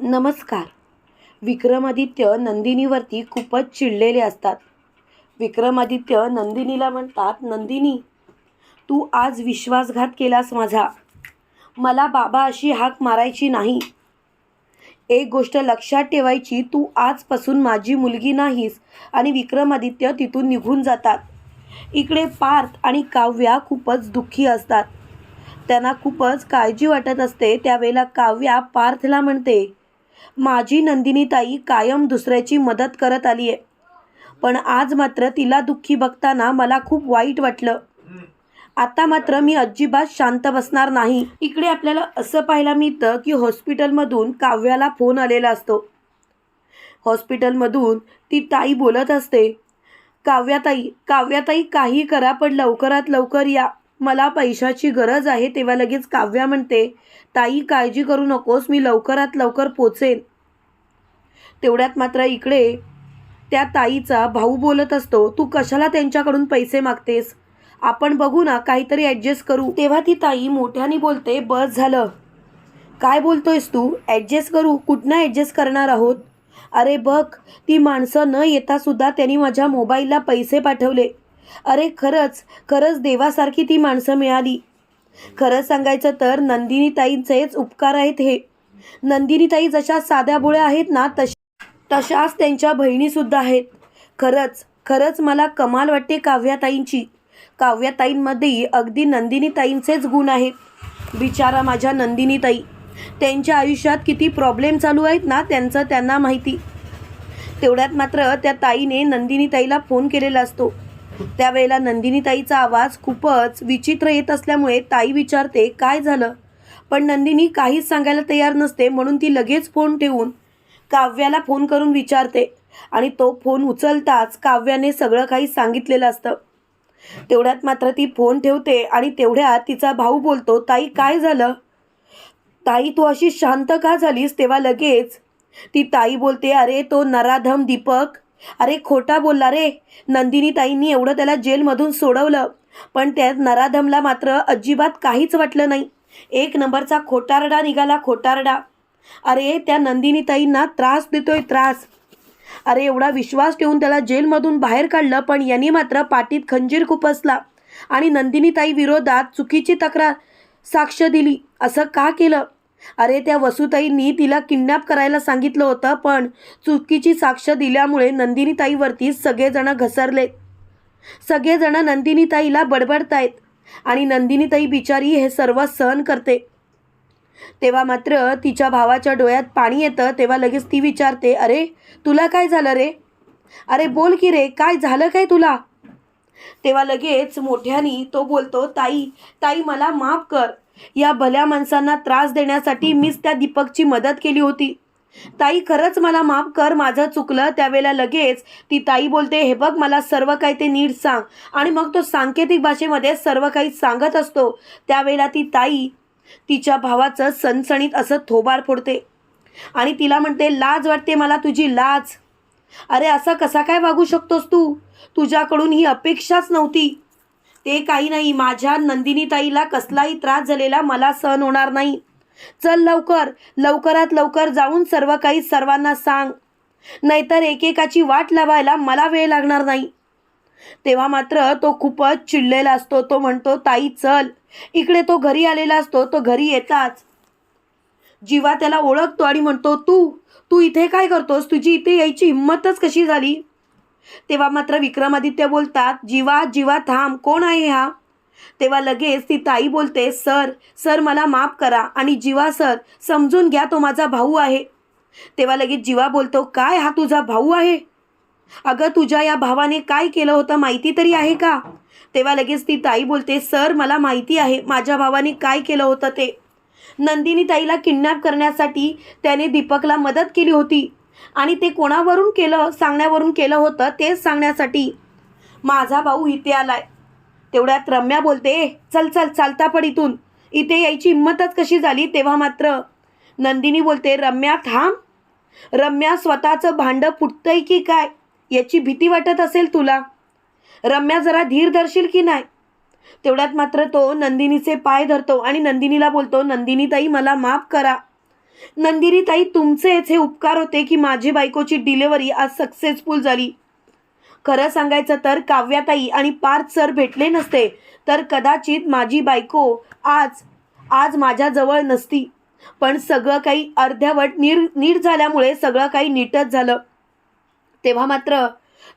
नमस्कार. विक्रमादित्य नंदिनीवरती खूपच चिडलेले असतात. विक्रमादित्य नंदिनीला म्हणतात नंदिनी तू आज विश्वासघात केलास माझा. मला बाबा अशी हाक मारायची नाही. एक गोष्ट लक्षात ठेवायची तू आजपासून माझी मुलगी नाहीस आणि विक्रमादित्य तिथून निघून जातात. इकडे पार्थ आणि काव्या खूपच दुःखी असतात. त्यांना खूपच काळजी वाटत असते त्यावेळेला काव्या पार्थला म्हणते माझी नंदिनीताई कायम दुसऱ्याची मदत करत आली आहे पण आज मात्र तिला दुःखी बघताना मला खूप वाईट वाटलं. आता मात्र मी अजिबात शांत बसणार नाही. इकडे आपल्याला असं पाहायला मिळतं की हॉस्पिटलमधून काव्याला फोन आलेला असतो. हॉस्पिटलमधून ती ताई बोलत असते काव्याताई काव्याताई काही करा पण लवकरात लवकर या. मला पैशाची गरज आहे तेव्हा लगेच काव्या म्हणते ताई काळजी करू नकोस मी लवकरात लवकर पोचेन. तेवढ्यात मात्र इकडे त्या ताईचा भाऊ बोलत असतो तू कशाला त्यांच्याकडून पैसे मागतेस? आपण बघू ना काहीतरी ॲडजस्ट करू. तेव्हा ती ताई मोठ्याने बोलते बस झालं. काय बोलतोयस तू? ॲडजस्ट करू? कुठनं ॲडजस्ट करणार आहोत? अरे बघ ती माणसं न येता सुद्धा त्यांनी माझ्या मोबाईलला पैसे पाठवले. अरे खरंच खरंच देवासारखी ती माणसं मिळाली. खरं सांगायचं तर नंदिनीताईंचेच उपकार आहेत हे. नंदिनीताई जशा साध्या बोळ्या आहेत ना तश तशाच त्यांच्या बहिणीसुद्धा आहेत. खरंच खरंच मला कमाल वाटते काव्याताईंची. काव्याताईंमध्ये अगदी नंदिनीताईंचेच गुण आहेत. बिचारा माझ्या नंदिनीताई. त्यांच्या आयुष्यात किती प्रॉब्लेम चालू आहेत ना त्यांचं त्यांना माहिती. तेवढ्यात मात्र त्या ताईने नंदिनीताईला फोन केलेला असतो. त्यावेळेला नंदिनीताईचा आवाज खूपच विचित्र येत असल्यामुळे ताई विचारते काय झालं? पण नंदिनी काहीच सांगायला तयार नसते म्हणून ती लगेच फोन ठेवून काव्याला फोन करून विचारते आणि तो फोन उचलताच काव्याने सगळं काही सांगितलेलं असतं. तेवढ्यात मात्र ती फोन ठेवते आणि तेवढ्यात तिचा भाऊ बोलतो ताई काय झालं? ताई तू अशी शांत का झालीस? तेव्हा लगेच ती ताई बोलते अरे तो नराधम दीपक अरे खोटा बोलला रे. नंदिनी ताईंनी एवढं त्याला जेलमधून सोडवलं. पण त्या नराधमला मात्र अजिबात काहीच वाटलं नाही. एक नंबरचा खोटारडा निघाला खोटारडा. अरे त्या नंदिनी ताईंना त्रास देतोय त्रास. अरे एवढा विश्वास ठेवून त्याला जेलमधून बाहेर काढलं पण यांनी मात्र पाठीत खंजीर खुपसला आणि नंदिनी ताई विरोधात चुकीची तक्रार साक्ष दिली. असं का केलं? अरे त्या वसुताईंनी तिला किडनॅप करायला सांगितलं होतं पण चुकीची साक्ष दिल्यामुळे नंदिनीताईवरती सगळेजण घसरलेत सगळेजण नंदिनीताईला बडबडतायत आणि नंदिनीताई बिचारी हे सर्व सहन करते. तेव्हा मात्र तिच्या भावाच्या डोळ्यात पाणी येतं तेव्हा लगेच ती विचारते अरे तुला काय झालं रे? अरे बोल की रे काय झालं काय तुला? तेव्हा लगेच मोठ्यानी तो बोलतो ताई ताई मला माफ कर. या भल्या माणसांना त्रास देण्यासाठी मीच त्या दीपकची मदत केली होती. ताई खरंच मला माफ कर माझं चुकलं त्यावेळेला लगेच. ती ताई बोलते हे बघ मला सर्व काही ते नीट सांग. आणि मग तो सांकेतिक भाषेमध्ये सर्व काही सांगत असतो. त्यावेळेला ती ताई तिच्या भावाचं सणसणीत असं थोबार फोडते. आणि तिला म्हणते लाज वाटते मला तुझी लाज. अरे असा कसा काय वागू शकतोस तू? तुझ्याकडून ही अपेक्षाच नव्हती. ते काही नाही. माझ्या नंदिनीताईला कसलाही त्रास झालेला मला सहन होणार नाही. चल लवकर. लवकरात लवकर जाऊन सर्व काही सर्वांना सांग. नाहीतर एकेकाची वाट लावायला मला वेळ लागणार नाही. तेव्हा मात्र तो खूपच चिडलेला असतो. तो म्हणतो ताई चल. इकडे तो घरी आलेला असतो. तो घरी येताच. जीवा त्याला ओळखतो आणि म्हणतो तू तू इथे काय करतोस? तुझी इथे यायची हिंमतच कशी झाली? तेव्हा मात्र विक्रमादित्य बोलतात जीवा जीवा थांब कोण आहे हा? तेव्हा लगेच ती ताई बोलते सर सर मला माफ करा आणि जीवा सर समजून घ्या तो माझा भाऊ आहे. तेव्हा लगेच जीवा बोलतो काय हा तुझा भाऊ आहे? अगं तुझ्या या भावाने काय केलं होतं माहिती तरी आहे का? तेव्हा लगेच ती ताई बोलते सर मला माहिती आहे माझ्या भावाने काय केलं होतं ते. नंदिनी ताईला किडनॅप करण्यासाठी त्याने दीपकला मदत केली होती. आणि ते कोणावरून केलं सांगण्यावरून केलं होतं तेच सांगण्यासाठी माझा भाऊ इथे आलाय. तेवढ्यात रम्या बोलते "ए, चल चल चालता पड इथून. इथे यायची हिंमतच कशी झाली तेव्हा मात्र? नंदिनी बोलते रम्या थांब. रम्या स्वतःचं भांडं फुटतंय की काय? याची भीती वाटत असेल तुला? रम्या जरा धीर धरशील की नाही? तेवढ्यात मात्र तो नंदिनीचे पाय धरतो आणि नंदिनीला बोलतो नंदिनीताई मला माफ करा. नंदिनीताई तुमचेच हे उपकार होते की माझी बायकोची डिलेवरी आज सक्सेसफुल झाली. खरं सांगायचं तर काव्याताई आणि पार्थ सर भेटले नसते तर कदाचित माझी बायको आज आज माझ्याजवळ नसती. पण सगळं काही अर्ध्यावट नीर नीट झाल्यामुळे सगळं काही नीटच झालं. तेव्हा मात्र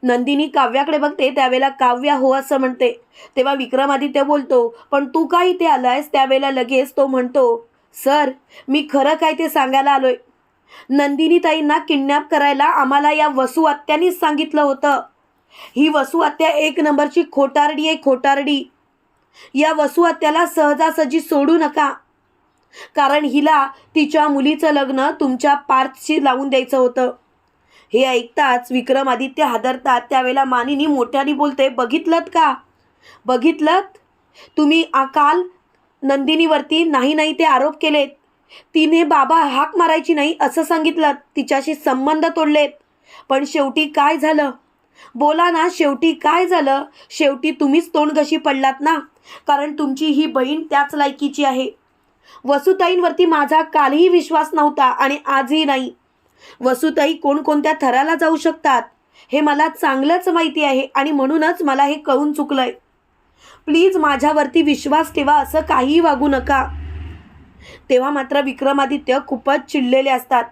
नंदिनी काव्याकडे बघते त्यावेळेला काव्या हो असं म्हणते. तेव्हा विक्रमादित्य बोलतो पण तू का इथे आलायस? त्यावेळेला लगेच तो म्हणतो सर मी खरं काय ते सांगायला आलोय. नंदिनीताईंना किडनॅप करायला आम्हाला या वसू आत्यानीच सांगितलं होतं. ही वसू आत्या एक नंबरची खोटारडी आहे खोटारडी. या वसू आत्याला सहजासहजी सोडू नका. कारण हिला तिच्या मुलीचं लग्न तुमच्या पार्थशी लावून द्यायचं होतं. हे ऐकताच विक्रमादित्य हादरतात. त्यावेळेला मानिनी मोठ्याने बोलते बघितलत का? बघितलत? तुम्ही अकाल नंदिनीवरती नाही नाही ते आरोप केलेत. तिने बाबा हाक मारायची नाही असं सांगितलं. तिच्याशी संबंध तोडलेत. पण शेवटी काय झालं? बोला ना शेवटी काय झालं? शेवटी तुम्हीच तोंडघशी पडलात ना? कारण तुमची ही बहीण त्याच लायकीची आहे. वसुताईंवरती माझा कालही विश्वास नव्हता आणि आजही नाही. वसुताई कोणकोणत्या थराला जाऊ शकतात? हे मला चांगलंच माहिती आहे आणि म्हणूनच मला हे कळून चुकलंय. प्लीज माझ्यावरती विश्वास ठेवा असं काहीही वागू नका. तेव्हा मात्र विक्रमादित्य खूपच चिडलेले असतात.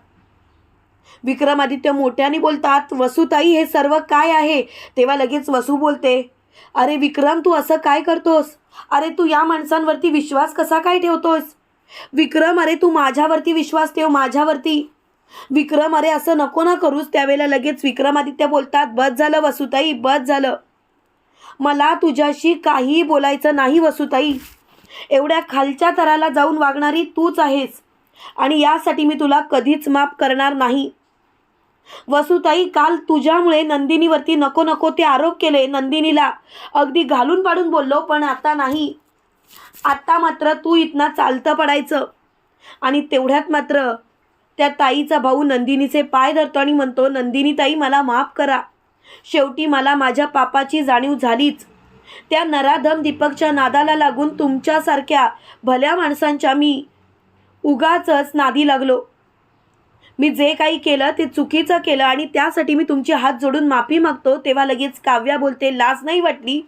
विक्रमादित्य मोठ्याने बोलतात वसुताई हे सर्व काय आहे? तेव्हा लगेच वसू बोलते अरे विक्रम तू असं काय करतोस? अरे तू या माणसांवरती विश्वास कसा काय ठेवतोस? विक्रम अरे तू माझ्यावरती विश्वास ठेव माझ्यावरती. विक्रम अरे असं नको ना करूस. त्यावेळेला लगेच विक्रमादित्य बोलतात बस झालं वसुताई बस झालं. मला तुझ्याशी काहीही बोलायचं नाही वसुताई. एवढ्या खालच्या तराला जाऊन वागणारी तूच आहेस आणि यासाठी मी तुला कधीच माफ करणार नाही. वसुताई काल तुझ्यामुळे नंदिनीवरती नको नको ते आरोप केले नंदिनीला. अगदी घालून पाडून बोललो पण आता नाही. आत्ता मात्र तू इथनं चालतं पडायचं. आणि तेवढ्यात मात्र त्या ताईचा भाऊ नंदिनीचे पाय धरतो आणि म्हणतो नंदिनी ताई मला माफ करा. शेवटी मला माझ्या पापाची जाणीव झालीच. त्या नराधम दीपकच्या नादाला लागून तुमच्यासारख्या भल्या माणसांच्या मी उगाचच नादी लागलो. मी जे काही केलं ते चुकीचं केलं आणि त्यासाठी मी तुमचे हात जोडून माफी मागतो तेव्हा लगेच काव्या बोलते लाज नाही वाटली?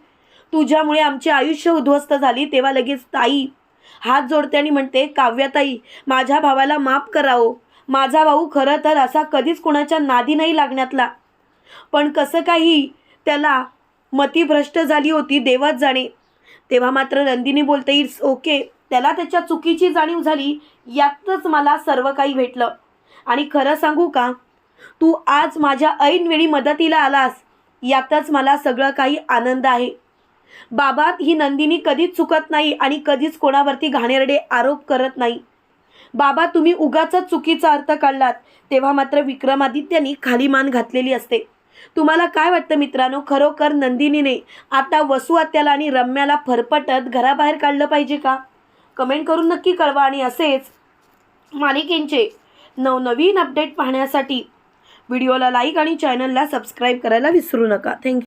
तुझ्यामुळे आमचे आयुष्य उद्ध्वस्त झाली तेव्हा लगेच ताई हात जोडते आणि म्हणते काव्याताई माझ्या भावाला माफ करावं. माझा भाऊ खरं तर असा कधीच कुणाच्या नादी नाही लागण्यातला. पण कसं काही त्याला मतीभ्रष्ट झाली होती देवात जाणे. तेव्हा मात्र नंदिनी बोलते इट्स ओके. त्याला त्याच्या चुकीची जाणीव झाली यातच मला सर्व काही भेटलं. आणि खरं सांगू का? तू आज माझ्या ऐनवेळी मदतीला आलास यातच मला सगळं काही आनंद आहे. बाबा ही नंदिनी कधीच चुकत नाही आणि कधीच कोणावरती घाणेरडे आरोप करत नाही. बाबा तुम्ही उगाच चुकीचा अर्थ काढलात. तेव्हा मात्र विक्रमादित्यांनी खाली मान घातलेली असते. तुम्हाला काय वाटतं मित्रांनो? खरोखर नंदिनीने आता वसू आत्याला आणि रम्याला फरफटत घराबाहेर काढलं पाहिजे का? कमेंट करून नक्की कळवा आणि असेच मालिकेंचे नवनवीन अपडेट पाहण्यासाठी व्हिडिओला लाईक आणि चॅनलला सबस्क्राईब करायला विसरू नका. थँक्यू